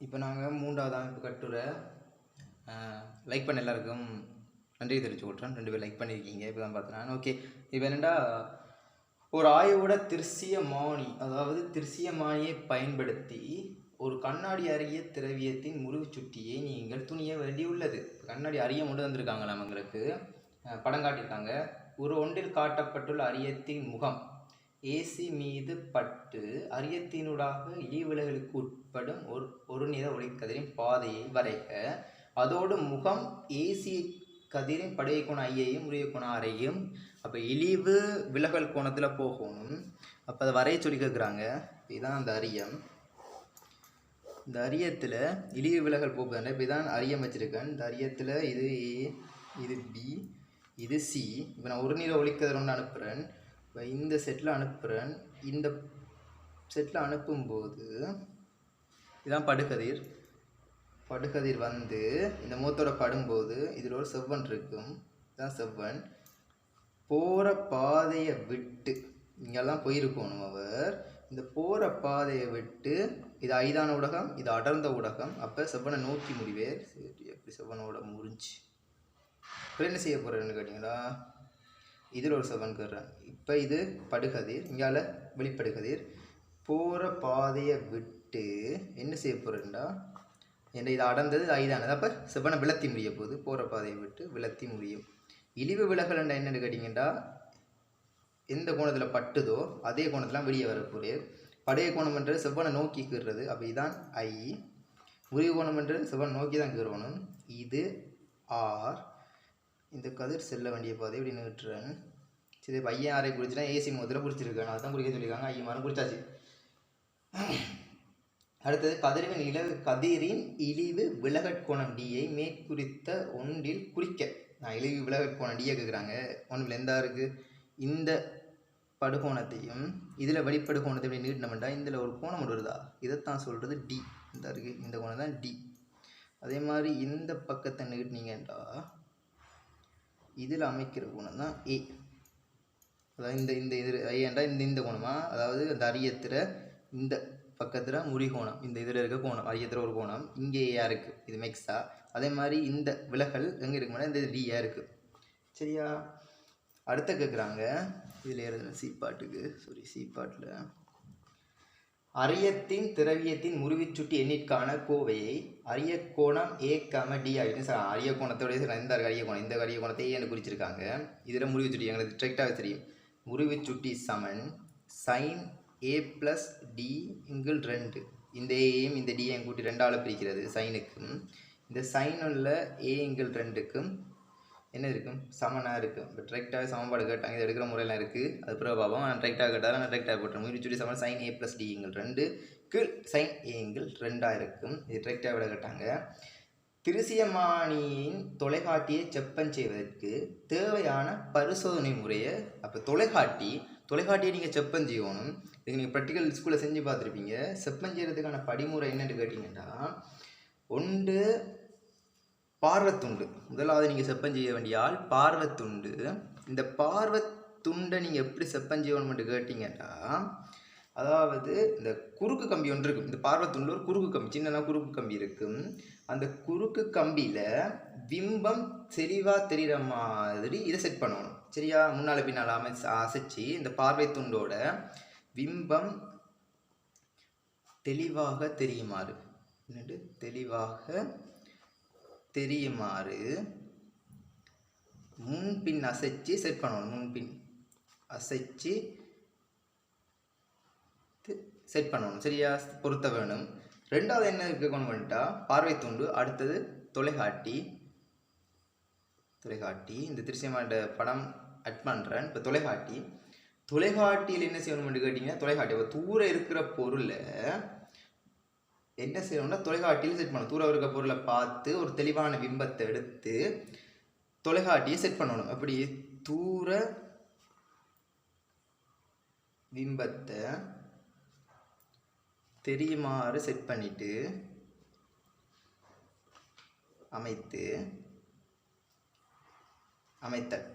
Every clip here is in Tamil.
இப்போ நாங்கள் மூன்றாவது அமைப்பு கட்டுரை லைக் பண்ண எல்லாருக்கும் நன்றி தெரிவித்து விட்றேன் ரெண்டு பேர் லைக் பண்ணியிருக்கீங்க இப்போ தான் பார்த்தேன் ஓகே இப்போ என்னென்னா ஒரு ஆய்வோட திருசியமானி அதாவது திருசியமானியை பயன்படுத்தி ஒரு கண்ணாடி அரிய திரவியத்தின் முறிவு சுட்டியை நீங்கள் துணிய வேண்டியுள்ளது கண்ணாடி அரிய கொண்டு வந்திருக்காங்க நம்மங்களுக்கு படம் காட்டியிருக்காங்க. ஒரு ஒன்றில் காட்டப்பட்டுள்ள அரியத்தின் முகம். ஏசி மீது பட்டு அரியத்தினூடாக இழிவிலகளுக்கு உட்படும் ஒரு ஒரு நிற ஒளிக்கதிரின் பாதையை வரைக. அதோடு முகம் ஏசி கதிரின் படைய கோண ஐயையும் உரிய கோண அறையும். அப்போ இழிவு விலகல் கோணத்தில் போகணும். அப்போ அதை வரைய சொல்லி கேட்குறாங்க இதுதான் அந்த அரியம். இந்த அரியத்தில் இழிவு விலகல் போகுதுன்னா இப்போ இதான் அரியம் வச்சுருக்கேன். இந்த அரியத்தில் இது ஏ இது பி இது சி. இப்போ நான் ஒரு நிற ஒளிக்கதிர் ஒன்று அனுப்புகிறேன் இப்போ இந்த செட்டில் அனுப்புகிறேன் இந்த செட்டில் அனுப்பும்போது இதான் படுகதிர். படுகதிர் வந்து இந்த முகத்தோட படும்போது இதில் ஒரு செவ்வன் இருக்கும். இதுதான் செவ்வன். போகிற பாதையை விட்டு இங்கெல்லாம் போயிருக்கணும் அவர். இந்த போகிற பாதையை விட்டு இது ஐதான ஊடகம் இது அடர்ந்த ஊடகம். அப்போ செவ்வனை நோக்கி முடிவே சரி எப்படி செவ்வனோட முறிஞ்சு இப்போ என்ன செய்ய போகிறேன்னு கேட்டிங்களா? இதில் ஒரு செவன் கேட்குறேன். இப்போ இது படுகதிர் இங்கால வெளிப்படுகதிர். போகிற பாதையை விட்டு என்ன செய்ய போகிறேன்டா என்ன இது அடர்ந்தது ஐதானது அப்போ செவனை விளத்தி முடிய போகுது. போகிற பாதையை விட்டு விளத்தி முடியும். இழிவு விலகலண்டா என்னென்னு கேட்டிங்கன்னா எந்த கோணத்தில் பட்டுதோ அதே கோணத்தில் வெளியே வரக்கூடிய படைய கோணம் என்றது செவ்வனை நோக்கி கீறுறது. அப்போ இதான் ஐ. முறிவு கோணம் என்றது செவ்வனை நோக்கி தான் கீறணும். இது ஆர். இந்த கதிர் செல்ல வேண்டிய பாதை இப்படி நிறுத்துறேன் சரி பையன் ஆரை குடிச்சுனா ஏசி முகத்தில் குறிச்சிருக்கேன் அதான் குடிக்க சொல்லியிருக்காங்க. ஐயா மரம் குடிச்சாச்சு அடுத்தது கதிரின் இளவு கதிரின் இழிவு விலகற்கோணம் டியை மேற்குறித்த ஒன்றில் குறிக்க. நான் இழிவு விலகற்கோணம் டியை கேட்குறாங்க. ஒன்றில் எந்தா இருக்குது இந்த படுகோணத்தையும் இதில் வெளிப்படுகோணத்தை எப்படி நீட்டினோம்டா இதில் ஒரு கோணம் ஒன்று வருதா? இதைத்தான் சொல்கிறது டி இந்த இருக்குது இந்த கோணம் தான் டி அதே மாதிரி இந்த பக்கத்தை நீட்டினீங்கன்றா இதில் அமைக்கிற கோணம் தான் ஏ அதாவது இந்த இந்த இது ஐயண்டா இந்த இந்த கோணமா? அதாவது அந்த அரியத்தில் இந்த பக்கத்தில் முறிகோணம் இந்த இதில் இருக்க கோணம் அரியத்தில் ஒரு கோணம் இங்கே ஏயா இருக்குது இது மெக்ஸா அதே மாதிரி இந்த விலகல் எங்கே இருக்குமானா இந்த டியா இருக்குது சரியா? அடுத்த கேட்குறாங்க இதில் எழுதுன சி பாட்டுக்கு. சாரி சி பாட்டில். அரியத்தின் திரவியத்தின் முறிவுச்சுட்டி எண்ணிற்கான கோவையை அரிய கோணம் ஏ கம டி அப்படின்னு சொல்ல அரிய கோணத்தோடய இந்த அரிய கோணம் இந்த அரிய கோணத்தை ஏன்னு குறிச்சிருக்காங்க. இதில் முறிவுச்சுட்டி எங்களுக்கு ஸ்ட்ரைக்டாகவே தெரியும். முறிவுச்சுட்டி சமன் சைன் ஏ ப்ளஸ் டி இங்கிள் ரெண்டு. இந்த ஏயும் இந்த டியையும் கூட்டி ரெண்டால் பிரிக்கிறது சைனுக்கும் இந்த சைனுள்ள ஏ இங்கிள் ரெண்டுக்கும் என்ன இருக்கும்? சமனாக இருக்கும். இப்போ டிரெக்டாக சமன்பாடு கேட்டாங்க. இது எடுக்கிற முறையெல்லாம் இருக்குது அது பிறகு பார்ப்போம். நான் டிரெக்டாக கேட்டாலும் நான் டிரெக்டாக போட்டுறேன் முயற்சி சமன் சைன் ஏ ப்ளஸ் டிங்கள் கீழ் சைன் ஏங்கள் ரெண்டாக இருக்கும். இது டிரெக்டாக விட கேட்டாங்க. திருசியமானியின் தொலைக்காட்டியை செப்பன் செய்வதற்கு தேவையான பரிசோதனை முறையை அப்போ தொலைக்காட்டி தொலைக்காட்டியை நீங்கள் செப்பன் செய்யணும் இதுக்கு நீங்கள் ப்ராக்டிக்கல் ஸ்கூலில் செஞ்சு பார்த்துருப்பீங்க. செப்பன் செய்கிறதுக்கான படிமுறை என்னென்னு கேட்டிங்கன்னா ஒன்று பார்வத்துண்டு. முதலாவது நீங்கள் செப்பம் செய்ய வேண்டிய ஆள் பார்வத்துண்டு. இந்த பார்வத்துண்டை நீங்கள் எப்படி செப்பம் செய்யணும்னு கேட்டிங்கன்னா அதாவது இந்த குறுக்கு கம்பி ஒன்று இருக்கும். இந்த பார்வத்துண்டு ஒரு குறுக்கு கம்பி சின்னதாக குறுக்கு கம்பி இருக்கும் அந்த குறுக்கு கம்பியில் பிம்பம் தெளிவாக தெரிகிற மாதிரி இதை செட் பண்ணணும். சரியா? முன்னால் பின்னால் அமை அசைச்சு இந்த பார்வை துண்டோட பிம்பம் தெளிவாக தெரியுமாறு. என்னது? தெளிவாக தெரியுமாறு? முன்பின் அசைச்சு செட் பண்ணணும். முன்பின் அசைச்சு செட் பண்ணணும். சரியா? பொருத்த வேணும் ரெண்டாவது என்ன இருக்கணும் வந்துட்டா பார்வை துண்டு. அடுத்தது தொலைகாட்டி. தொலைகாட்டி. இந்த திருச்சியமாட்ட படம் அட் பண்ணுறேன் இப்போ தொலைகாட்டி. தொலைகாட்டியில் என்ன செய்யணும்னு கேட்டிங்கன்னா தொலைக்காட்டி இப்போ தூர இருக்கிற பொருளை என்ன செய்யணும்னா தொலைக்காட்டியில் செட் பண்ணணும். தூரம் இருக்க பொருளை பார்த்து ஒரு தெளிவான பிம்பத்தை எடுத்து தொலைக்காட்டியை செட் பண்ணணும். அப்படி தூர பிம்பத்தை தெரியுமாறு செட் பண்ணிட்டு அமைத்து அமைத்தல்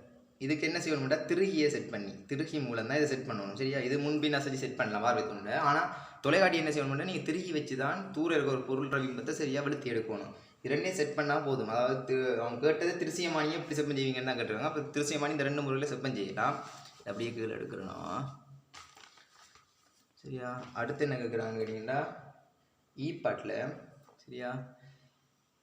இதுக்கு என்ன செய்யணும்னா திருகியை செட் பண்ணி திருகி மூலம் தான் இதை செட் பண்ணணும். சரியா? இது முன்பின் அசதி செட் பண்ணலாம் பார்வைத்துண்டு ஆனால் தொலைக்காட்டி என்ன செய்யணும் நீங்கள் திருகி வச்சு தான் தூர இருக்க ஒரு பொருள் பிம்பத்தை சரியாக வெளுத்தி எடுக்கணும். இரண்டே செட் பண்ணால் போதும். அதாவது திரு- அவங்க கேட்டது திருசியமானியும் இப்படி செப்பம் செய்வீங்கன்னு தான் கேட்டுருவாங்க அப்போ திருசியமானி இந்த ரெண்டு முறையில் செப்பம் செய்யலாம். அப்படியே கீழே எடுக்கிறோம் சரியா? அடுத்து என்ன கேட்குறாங்க கேட்டிங்கன்னா ஈ e பாட்டில் சரியா?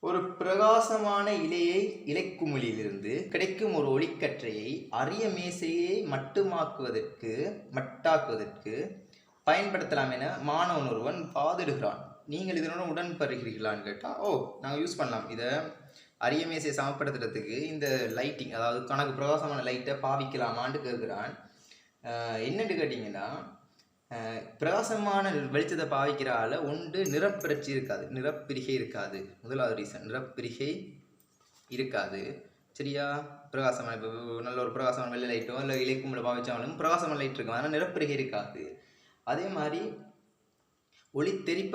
ஒரு பிரகாசமான இலையை இலைக்குமிழிலிருந்து கிடைக்கும் ஒரு ஒளிக்கற்றையை அரிய மேசையை மட்டுமாக்குவதற்கு மட்டாக்குவதற்கு பயன்படுத்தலாம் என மாணவன் ஒருவன் பாதிடுகிறான் நீங்கள் இதனுடன் உடன்படுகிறீர்களான்னு கேட்டால் ஓ நாங்கள் யூஸ் பண்ணலாம். இதை அரியமேசையை சமப்படுத்துறதுக்கு இந்த லைட்டிங் அதாவது கணக்கு பிரகாசமான லைட்டை பாவிக்கலாமான்னு கேட்குறான். என்னென்னு கேட்டிங்கன்னா பிரகாசமான வெளிச்சத்தை பாவிக்கிற ஆள ஒன்று நிறப்பிரட்சி இருக்காது. நிறப்பிரிகை இருக்காது. முதலாவது ரீசன் நிறப்பிரிகை இருக்காது. சரியா? பிரகாசமான இப்போ நல்ல ஒரு பிரகாசமான வெள்ளை லைட்டோ இல்லை இலைக்கும்பல பாவிச்சாலும் பிரகாசமான லைட் இருக்கும் ஆனால் நிறப்பிரிகை இருக்காது. அதே மாதிரி ஒளி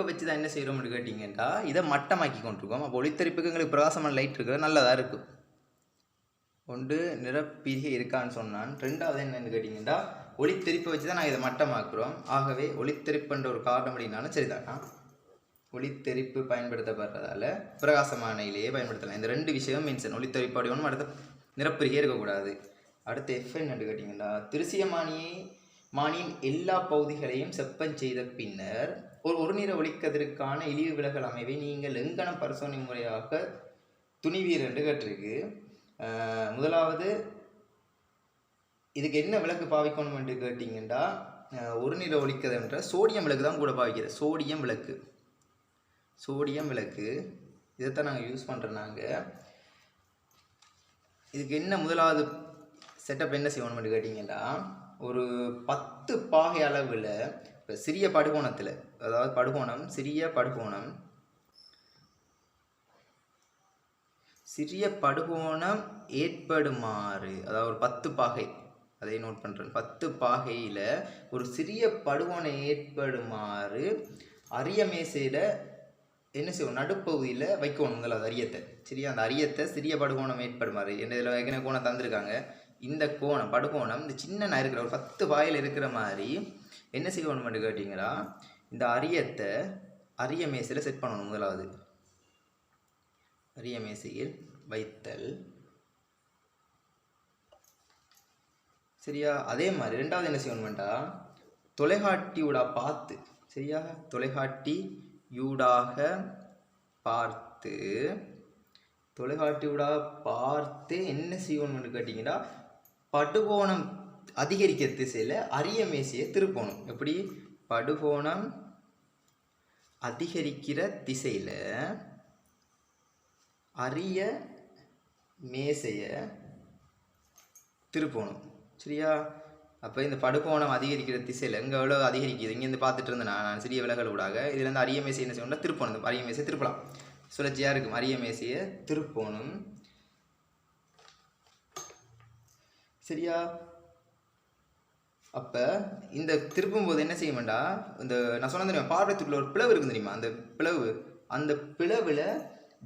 வச்சு தான் என்ன செய்கிறோம்னு கேட்டிங்கன்னா இதை மட்டமாக்கி கொண்டிருக்கோம். அப்போ ஒளித்தெரிப்புக்கு எங்களுக்கு பிரகாசமான லைட் இருக்கிறது நல்லதாக இருக்கும். ஒன்று நிறப்பிரிகை இருக்கான்னு சொன்னான். ரெண்டாவது என்னென்னு கேட்டிங்கன்னா ஒளித்தெரிப்பை வச்சு தான் நாங்கள் இதை மட்டமாக்குறோம். ஆகவே ஒளித்தெரிப்புன்ற ஒரு காரணம் அப்படின்னாலும் சரிதானா? ஒளித்தெரிப்பு பயன்படுத்தப்படுறதால பிரகாசமான இலையே பயன்படுத்தலாம். இந்த ரெண்டு விஷயம் மென்ஷன் ஒளித்தெரிப்பு ஒன்றும் அடுத்த நிறப்பிரிகை இருக்கக்கூடாது. அடுத்து எஃப் என்னன்னு கேட்டிங்கன்னா திருசியமானியை மானியின் எல்லா பகுதிகளையும் செப்பம் செய்த பின்னர் ஒரு ஒரு நிற ஒளிக்கதிருக்கான இழிவு விலகல் அமைவை நீங்கள் எங்கனம் பரிசோதனை முறையாக துணிவீர் என்று கேட்டிருக்கு. முதலாவது இதுக்கு என்ன விளக்கு பாவிக்கணும் என்று கேட்டிங்கன்னா ஒரு நிற ஒளிக்கதிர்ன்ற சோடியம் விளக்கு தான் கூட பாவிக்கிறது. சோடியம் விளக்கு. சோடியம் விளக்கு. இதைத்தான் நாங்கள் யூஸ் பண்ணுறோம் நாங்கள் இதுக்கு என்ன முதலாவது செட்டப் என்ன செய்வோம்னு கேட்டிங்கன்னா ஒரு பத்து பாகை அளவில் இப்போ சிறிய படுகோணத்தில் அதாவது படுகோணம் சிறிய படுகோணம் சிறிய படுகோணம் ஏற்படுமாறு அதாவது ஒரு பத்து பாகை அதை நோட் பண்ணுறேன் பத்து பாகையில் ஒரு சிறிய படுகோணம் ஏற்படுமாறு அரிய மேசையில் என்ன செய்வோம் நடுப்பகுதியில் வைக்கணுங்கள் அது அரியத்தை. சரியா? அந்த அரியத்தை சிறிய படுகோணம் ஏற்படுமாறு. என்ன இதில் ஏற்கனவே கோணம் தந்திருக்காங்க. இந்த கோணம் படுகோணம் இந்த சின்ன நான் இருக்கிற ஒரு பத்து வாயில் இருக்கிற மாதிரி என்ன செய்யணும்னு கேட்டிங்கன்னா இந்த அரியத்தை அரிய மேசையில் செட் பண்ணணும் முதலாவது. அரிய மேசையில் வைத்தல். சரியா? அதே மாதிரி ரெண்டாவது என்ன செய்யணும்டா தொலைகாட்டியூடா பார்த்து சரியா? தொலைகாட்டி யூடாக பார்த்து தொலைகாட்டியூடாக பார்த்து என்ன செய்யணும்னு கேட்டிங்கன்னா படுகோணம் அதிகரிக்கிற திசையில் அரிய மேசையை திருப்பணும். எப்படி? படுகோணம் அதிகரிக்கிற திசையில் அரிய மேசையை திருப்பணும். சரியா? அப்போ இந்த படுகோணம் அதிகரிக்கிற திசையில் இங்கே எவ்வளோ அதிகரிக்குது? இங்கேருந்து பார்த்துட்டு இருந்தேன் நான். சிறிய விலகல் ஊடாக. இதுலேருந்து அரிய மேசை என்ன செய்யணும்னா திருப்பணும். அரிய மேசையை திருப்பலாம். சுழற்சியாக இருக்கும். அரிய மேசையை திருப்பணும். சரியா? அப்போ இந்த திருப்பும் போது என்ன செய்ய வேண்டாம் இந்த நான் சொன்ன தெரியுமா? பார்வத்துக்குள்ள ஒரு பிளவு இருக்குது தெரியுமா? அந்த பிளவு. அந்த பிளவில்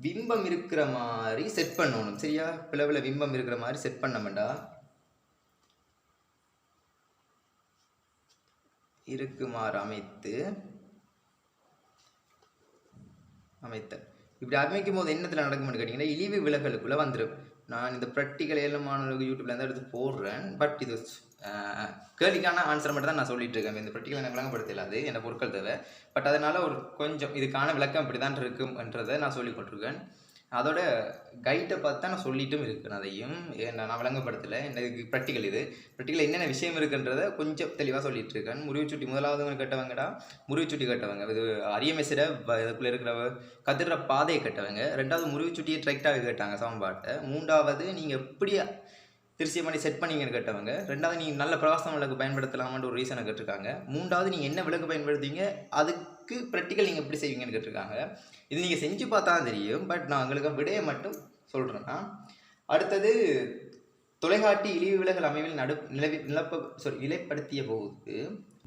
பிம்பம் இருக்கிற மாதிரி செட் பண்ணணும். சரியா? பிளவில் பிம்பம் இருக்கிற மாதிரி செட் பண்ண வேண்டாம் இருக்குமாறு அமைத்து அமைத்த இப்படி அமைக்கும் போது என்னத்தில் நடக்கும்னு கேட்டிங்கன்னா இழிவு விலகலுக்குள்ளே வந்துடும் நான் இந்த ப்ராக்டிக்கல் ஏழு மாணவர்களுக்கு யூடியூப்ல இருந்து எடுத்து போடுறேன். பட் இது கேள்விக்கான ஆன்சர் மட்டும் தான் நான் சொல்லிட்டு இருக்கேன். இந்த ப்ராக்டிக்கல் எனக்கு விளங்கப்படுத்தலாது. என்ன பொருட்கள் தேவை. பட் அதனால ஒரு கொஞ்சம் இதுக்கான விளக்கம் இப்படி தான் இருக்கும்ன்றதை நான் சொல்லி கொண்டிருக்கேன். அதோட கைட்டை பார்த்து தான் நான் சொல்லிட்டும் இருக்கேன் அதையும். நான் விளங்கப்படுத்தலை. எனக்கு ப்ராக்டிக்கல் இது. ப்ராக்டிக்கல் என்னென்ன விஷயம் இருக்குன்றதை கொஞ்சம் தெளிவாக சொல்லிட்டு இருக்கேன். முறிவுச்சுட்டி முதலாவது கட்டவங்கடா? முறிவுச்சுட்டி கட்டவங்க. இது அரிய இதுக்குள்ளே இருக்கிற கதிர பாதையை கட்டவங்க. ரெண்டாவது முறிவுச்சுட்டியை ட்ரெக்டாக கேட்டாங்க சமன்பாட்டை. மூன்றாவது நீங்கள் எப்படி திருச்சியை மாதிரி செட் பண்ணீங்கன்னு கேட்டவங்க ரெண்டாவது நீங்கள் நல்ல பிரகாசம் விளக்கு பயன்படுத்தலாமான்னு ஒரு ரீசனை கேட்டிருக்காங்க. மூன்றாவது நீங்கள் என்ன விளக்கு பயன்படுத்துவீங்க அதுக்கு ப்ராக்டிக்கல் நீங்கள் எப்படி செய்வீங்கன்னு கேட்டிருக்காங்க. இது நீங்கள் செஞ்சு பார்த்தா தெரியும் பட் நான் உங்களுக்கு விடையை மட்டும் சொல்கிறேன்னா அடுத்தது தொலைகாட்டி இழிவு விலகல் அமைவில் நடு நிலவி நிலப்ப சாரி நிலைப்படுத்திய போது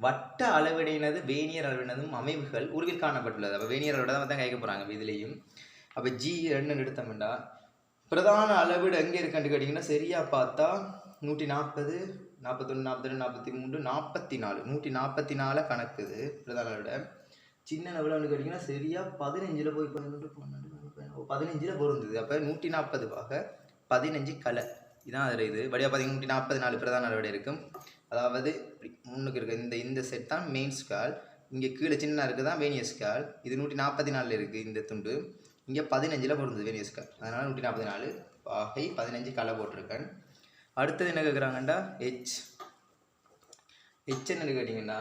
வட்ட அளவிடையினது வேணியர் அளவினதும் அமைவுகள் உருவில் காணப்பட்டுள்ளது. அப்போ வேணியர் அளவிட தான் கேட்க போகிறாங்க இதுலேயும். அப்போ ஜி ரெண்டு எடுத்தோம்னா பிரதான அளவீடு எங்கே இருக்குன்னு கேட்டிங்கன்னா சரியாக பார்த்தா நூற்றி நாற்பது நாற்பத்தொன்று நாற்பத்தி நாற்பத்தி மூன்று நாற்பத்தி நாலு நூற்றி நாற்பத்தி நாலு கணக்குது பிரதான விட சின்ன எவ்வளோன்னு கேட்டிங்கன்னா சரியாக பதினஞ்சில் போய் பதினெட்டு பன்னெண்டு பதினஞ்சில் பொருந்தது. அப்போ நூற்றி நாற்பது பாக பதினஞ்சு கலை. இதான் அதில் இது. வழியாக பார்த்தீங்கன்னா நூற்றி நாற்பது நாலு பிரதான விட இருக்கும். அதாவது இப்படி முன்னுக்கு இருக்க இந்த இந்த செட் தான் மெயின் ஸ்கால் இங்கே கீழே சின்ன இருக்குது? தான் வேனியஸ் ஸ்கால் இது நூற்றி நாற்பத்தி நாலில் இருக்குது இந்த துண்டு. இங்கே பதினஞ்சில் பொருந்தது வேனியஸ் அதனால் நூற்றி நாற்பத்தி நாலு வகை பதினஞ்சு களை போட்டிருக்கேன். அடுத்தது என்ன கேட்குறாங்கண்டா ஹெச் ஹெச் என்னன்னு கேட்டிங்கன்னா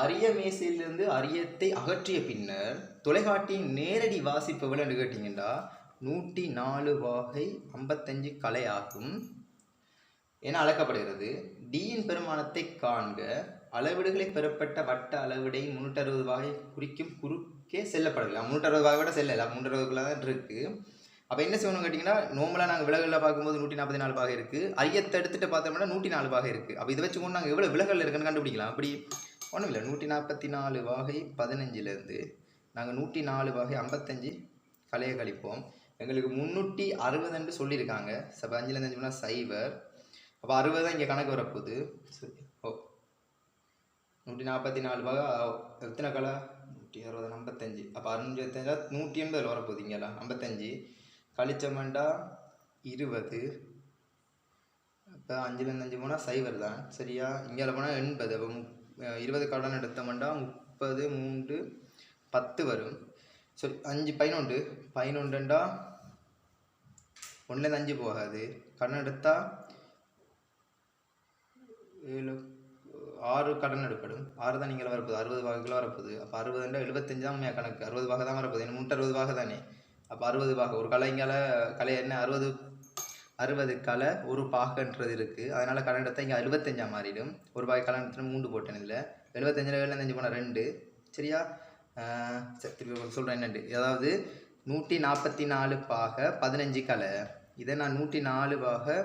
அரிய மேசையிலிருந்து அரியத்தை அகற்றிய பின்னர் தொலைக்காட்டியின் நேரடி வாசிப்பு எவ்வளோன்னு கேட்டிங்கன்னா நூற்றி நாலு வாகை ஐம்பத்தஞ்சு கலை ஆகும் என அழைக்கப்படுகிறது. டியின் பெருமானத்தை காண்க அளவீடுகளை பெறப்பட்ட வட்ட அளவிடை முன்னூற்றி அறுபது வகை குறிக்கும் குறு செல்லப்படவில்லை முன்னூற்றி அறுபது விட செல்லல முன்னூற்றி தான் இருக்குது அப்போ என்ன செய்யணும் கேட்டிங்கன்னா நார்மலாக நாங்கள் விலகலில் பார்க்கும்போது நூற்றி நாற்பத்தி நாலு பாகை இருக்குது ஐயத்தை எடுத்துகிட்டு பார்த்தோம்னா நூற்றி நாலு பாகை இருக்குது அப்போ இதை வச்சு கொண்டு நாங்கள் எவ்வளோ விலகல் இருக்குன்னு கண்டுபிடிக்கலாம். அப்படி ஒன்றும் இல்லை நூற்றி நாற்பத்தி நாலு வாகை பதினஞ்சுலேருந்து நாங்கள் நூற்றி நாலு வாகை ஐம்பத்தஞ்சு கலையை கழிப்போம். எங்களுக்கு முந்நூற்றி அறுபதுன்னு சொல்லியிருக்காங்க. அப்போ அஞ்சுலேருந்து அஞ்சு சைவர். அப்போ அறுபது தான் இங்கே கணக்கு வரப்போகுது. சரி ஓ. நூற்றி நாற்பத்தி நாலு பாக எத்தனை கலை? நூற்றி அறுபது ஐம்பத்தஞ்சு. அப்போ அறுநூற்றி நூற்றி எண்பதில் வரப்போகுது இங்கெல்லாம் ஐம்பத்தஞ்சு. கழிச்சமெண்டா இருபது. இப்போ அஞ்சுலேருந்து அஞ்சு போனால் சைவர் தான். சரியா? இங்கே போனால் எண்பது. அப்போ இருபது கடன் எடுத்தமெண்டா முப்பது மூன்று பத்து வரும். சரி அஞ்சு பதினொன்று. பதினொன்றுண்டா ஒன்றுலேருந்து அஞ்சு போகாது. கடன் எடுத்தால் ஏழு ஆறு கடன் எடுப்படும் ஆறு தான் நீங்கள் வரப்போகுது. அறுபது வாக்குல வரப்போகுது. அப்போ அறுபதுண்டா எழுபத்தஞ்சு தான் உண்மையாக கணக்கு? அறுபது வாக தான் வரப்போகுது. இன்னும் முன்னூற்றி அறுபது வாக தானே? அப்போ அறுபது பாக. ஒரு கலைங்கால கலை என்ன? அறுபது அறுபது கலை ஒரு பாகன்றது இருக்குது அதனால் கடன் எடுத்தால் இங்கே அறுபத்தஞ்சாக மாறிடும். ஒரு பாகை கடன் எடுத்து மூன்று போட்டேன் இதில். எழுபத்தஞ்சில் எழுபத்தஞ்சு போனால் ரெண்டு. சரியா? திருப்பி சொல்கிறேன் என்னண்டு அதாவது நூற்றி நாற்பத்தி நாலு பாக பதினஞ்சு கலை. இதை நான் நூற்றி நாலு பாக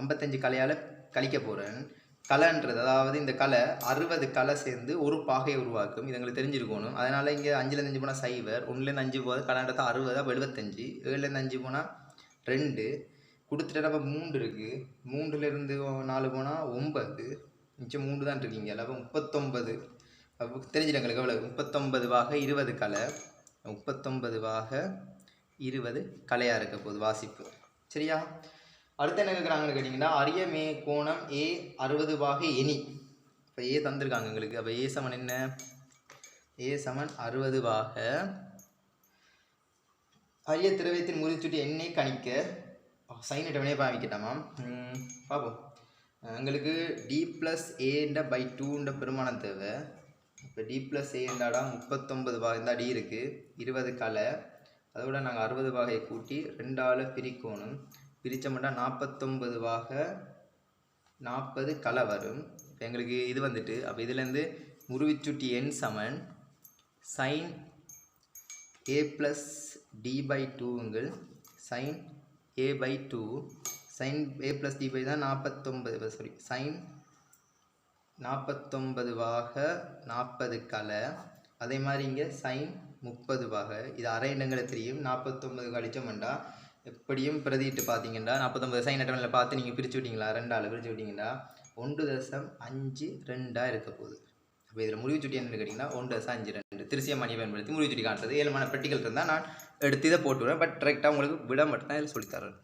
ஐம்பத்தஞ்சு கலையால் கழிக்க போகிறேன் கலைன்றது அதாவது இந்த கலை அறுபது கலை சேர்ந்து ஒரு பாகையை உருவாக்கும். இது எங்களுக்கு தெரிஞ்சிருக்கணும். அதனால் இங்கே அஞ்சுலேருந்து அஞ்சு போனால் சைவர் ஒன்றுலேருந்து அஞ்சு போகுது கலைன்றது அறுபது அப்போ எழுபத்தஞ்சு ஏழுலேருந்து அஞ்சு போனால் ரெண்டு. கொடுத்துட்டு அப்போ மூன்று இருக்குது மூன்றுலேருந்து நாலு போனால் ஒம்பது மிச்சம் மூன்று தான் இருக்கீங்க அப்போ முப்பத்தொம்பது அப்போ தெரிஞ்சிடும் எங்களுக்கு எவ்வளோ முப்பத்தொம்பது வாக இருபது கலை. முப்பத்தொம்பது வாக இருபது கலையாக இருக்க போகுது வாசிப்பு. சரியா? அடுத்து என்ன கேட்குறாங்கன்னு கேட்டிங்கன்னா அரிய மே கோணம் ஏ அறுபது பாகை எனி இப்போ ஏ தந்திருக்காங்க எங்களுக்கு. அப்போ ஏ சமன் என்ன? ஏ சமன் அறுபது பாக. அரிய திரவியத்தின் முறிச்சுட்டு எண்ணெய் கணிக்க. சைன் வினையை பாவிக்கட்டாமா பார்ப்போம் எங்களுக்கு டி ப்ளஸ் ஏண்ட பை டூன்ற பெருமானம் தேவை. இப்போ டி ப்ளஸ் ஏண்டாடா முப்பத்தொம்பது பாகை தான் டி இருக்குது இருபது கலை. அதோட நாங்கள் அறுபது பாகையை கூட்டி ரெண்டால் பிரிக்கணும். பிரித்தோம்னா நாற்பத்தொம்பது வாக நாற்பது கலை வரும் இப்போ எங்களுக்கு இது வந்துட்டு அப்போ இதுலேருந்து முருவிச்சுட்டி எண் சமன் sine A plus D by டூங்கள் sine A by two sine A plus D by தான் நாற்பத்தொம்பது சாரி சைன் நாற்பத்தொம்பதுவாக நாற்பது கலை அதே மாதிரி இங்கே சைன் முப்பது வாக இது அரை இடங்களை தெரியும் நாற்பத்தொம்பது கழிச்சோம்ண்டா எப்படியும் பிரதிட்டு பார்த்தீங்கன்னா நாற்பத்தொம்பது சைன் அட்டவணையில் பார்த்து நீங்கள் பிரித்து விட்டீங்களா? ரெண்டால் பிரித்து விட்டீங்கன்னா ஒன்று தசம் அஞ்சு ரெண்டாக இருக்க போகுது. அப்போ இதில் முடிவு சுட்டி என்னன்னு கேட்டிங்கன்னா ஒன்று தசம் அஞ்சு ரெண்டு. திருசிய மணியை பயன்படுத்தி முடிவு சுட்டி காட்டுறது. ஏழுமான பெட்டிகள் இருந்தால் நான் எடுத்து இதை போட்டுவிடுவேன் பட் கரெக்டாக உங்களுக்கு விட மட்டும் தான் இதில் சொல்லித்தரேன்